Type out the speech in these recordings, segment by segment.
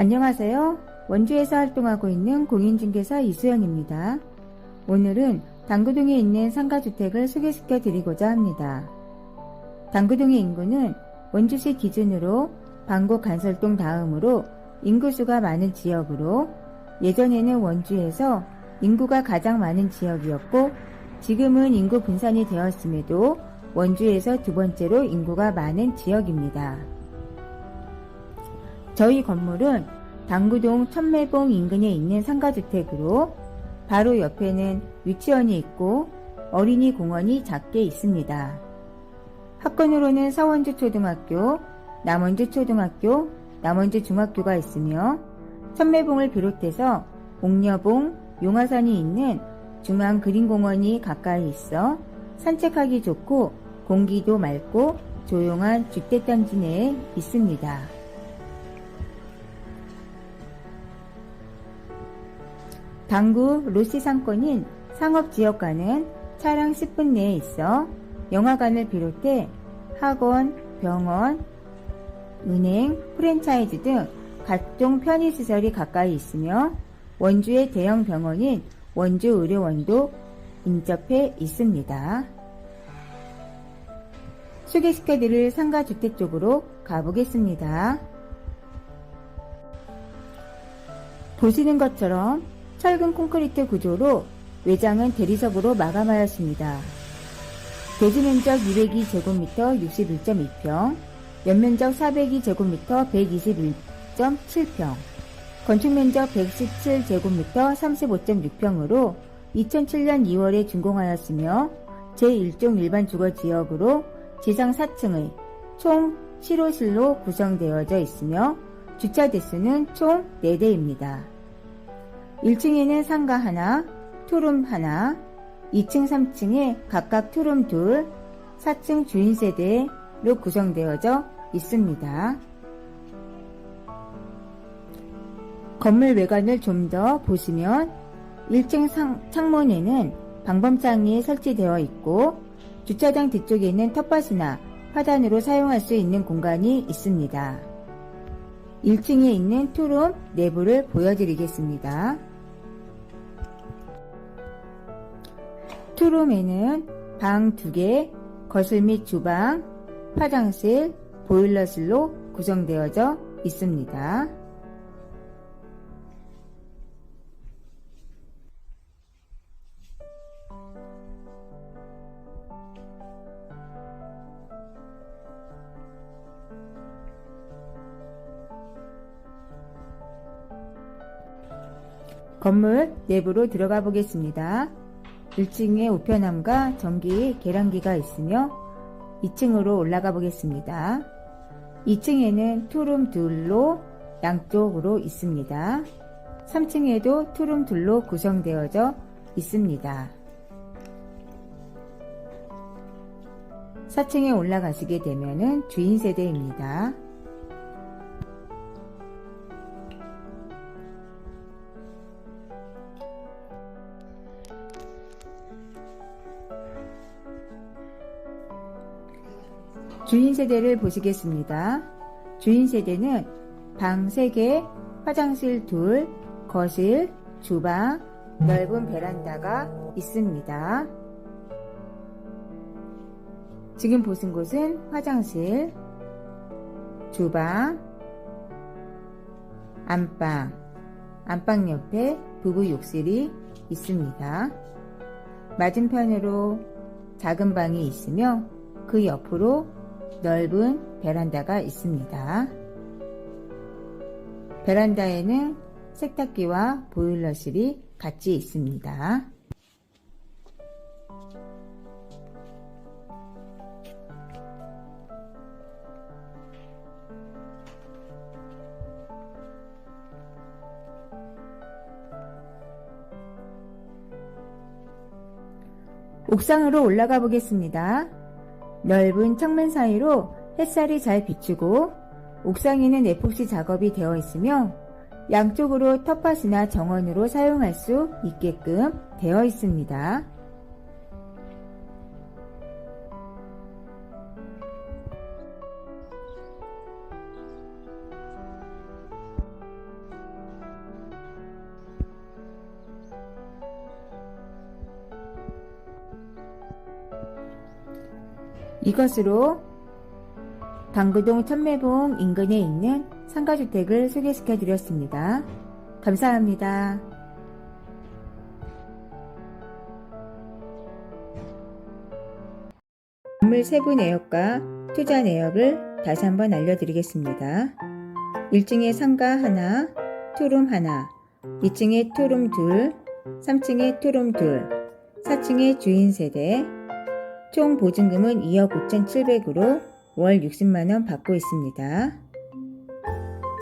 안녕하세요. 원주에서 활동하고 있는 공인중개사 이수연입니다. 오늘은 당구동에 있는 상가주택을 소개시켜 드리고자 합니다. 당구동의 인구는 원주시 기준으로 방곡 간설동 다음으로 인구수가 많은 지역으로 예전에는 원주에서 인구가 가장 많은 지역이었고 지금은 인구 분산이 되었음에도 원주에서 두 번째로 인구가 많은 지역입니다. 저희 건물은 당구동 천매봉 인근에 있는 상가주택으로 바로 옆에는 유치원이 있고 어린이 공원이 작게 있습니다. 학군으로는 서원주 초등학교, 남원주 초등학교, 남원주 중학교가 있으며 천매봉을 비롯해서 옥녀봉, 용화산이 있는 중앙 그린공원이 가까이 있어 산책하기 좋고 공기도 맑고 조용한 주택단지 내에 있습니다. 당구 로시 상권인 상업지역과는 차량 10분 내에 있어 영화관을 비롯해 학원, 병원, 은행, 프랜차이즈 등 각종 편의시설이 가까이 있으며 원주의 대형 병원인 원주의료원도 인접해 있습니다. 소개시켜드릴 상가주택 쪽으로 가보겠습니다. 보시는 것처럼 철근 콘크리트 구조로 외장은 대리석으로 마감하였습니다. 대지 면적 202제곱미터 61.2평, 연면적 402제곱미터 121.7평, 건축 면적 117제곱미터 35.6평으로 2007년 2월에 준공하였으며 제1종 일반 주거 지역으로 지상 4층의 총 7호실로 구성되어져 있으며 주차 대수는 총 4대입니다. 1층에는 상가 하나, 투룸 하나, 2층, 3층에 각각 투룸 둘, 4층 주인 세대로 구성되어져 있습니다. 건물 외관을 좀 더 보시면 1층 상, 창문에는 방범창이 설치되어 있고 주차장 뒤쪽에는 텃밭이나 화단으로 사용할 수 있는 공간이 있습니다. 1층에 있는 투룸 내부를 보여드리겠습니다. 투룸에는 방 2개, 거실 및 주방, 화장실, 보일러실로 구성되어져 있습니다. 건물 내부로 들어가 보겠습니다. 1층에 우편함과 전기 계량기가 있으며 2층으로 올라가 보겠습니다. 2층에는 투룸 둘로 양쪽으로 있습니다. 3층에도 투룸 둘로 구성되어져 있습니다. 4층에 올라가시게 되면 주인 세대입니다. 주인 세대를 보시겠습니다. 주인 세대는 방 3개, 화장실 2, 거실, 주방, 넓은 베란다가 있습니다. 지금 보신 곳은 화장실, 주방, 안방, 안방 옆에 부부 욕실이 있습니다. 맞은편으로 작은 방이 있으며 그 옆으로 넓은 베란다가 있습니다. 베란다에는 세탁기와 보일러실이 같이 있습니다. 옥상으로 올라가 보겠습니다. 넓은 창문 사이로 햇살이 잘 비추고 옥상에는 에폭시 작업이 되어 있으며 양쪽으로 텃밭이나 정원으로 사용할 수 있게끔 되어 있습니다. 이것으로 방구동 천매봉 인근에 있는 상가주택을 소개시켜 드렸습니다. 감사합니다. 건물 세부 내역과 투자 내역을 다시 한번 알려드리겠습니다. 1층에 상가 하나, 투룸 하나, 2층에 투룸 둘, 3층에 투룸 둘, 4층에 주인 세대, 총 보증금은 2억 5,700으로 월 60만원 받고 있습니다.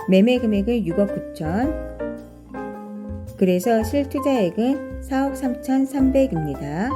매매 금액은 6억 9천, 그래서 실투자액은 4억 3,300입니다.